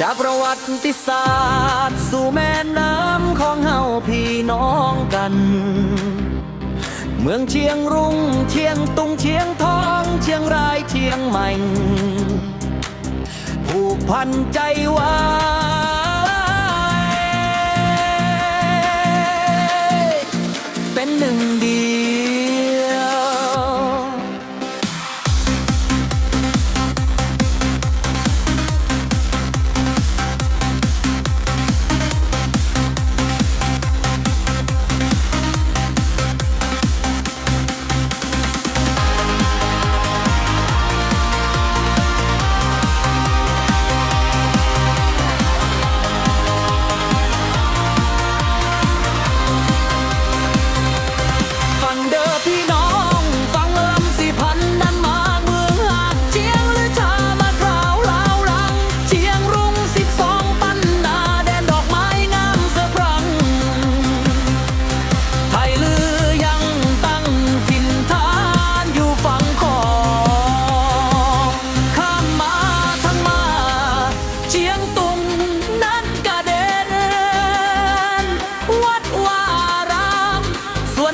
จากประวัติศาสตร์ สู่แม่น้ำของเฮาพี่น้องกัน เมืองเชียงรุงเชียงตุงเชียงทองเชียงรายเชียงใหม่ผูกพันใจไว้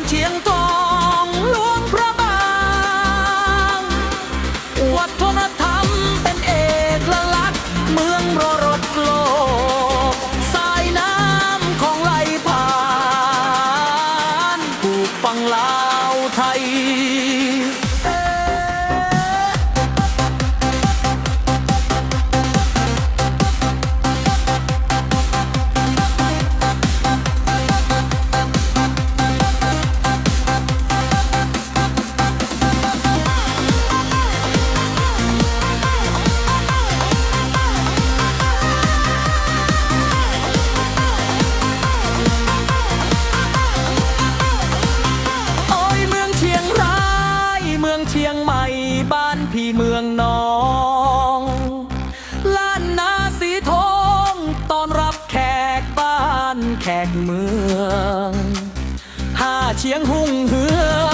อนเชียงทองหลวงพระบางวัฒนธรรมเป็นเอกลักษณ์เมืองมรดกโลกสายน้ำของไหลผ่านปลูกฝังลาวไทย เมืองห้าเชียงหุ่งเฮือง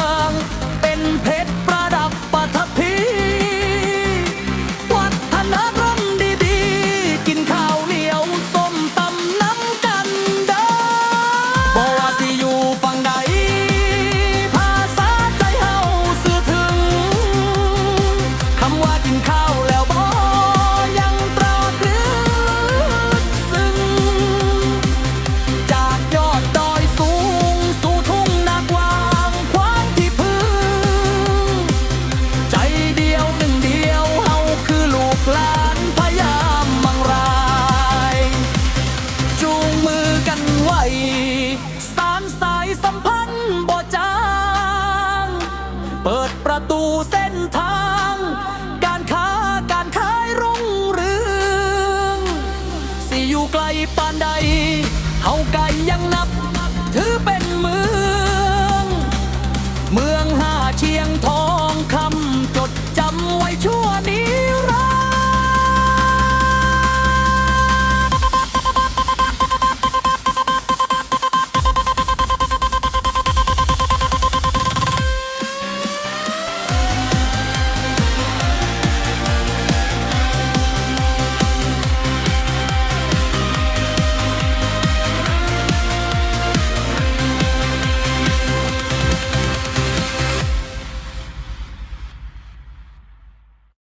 นทาง การค้าการขายรุ่งเรือง สิอยู่ไกลปานใด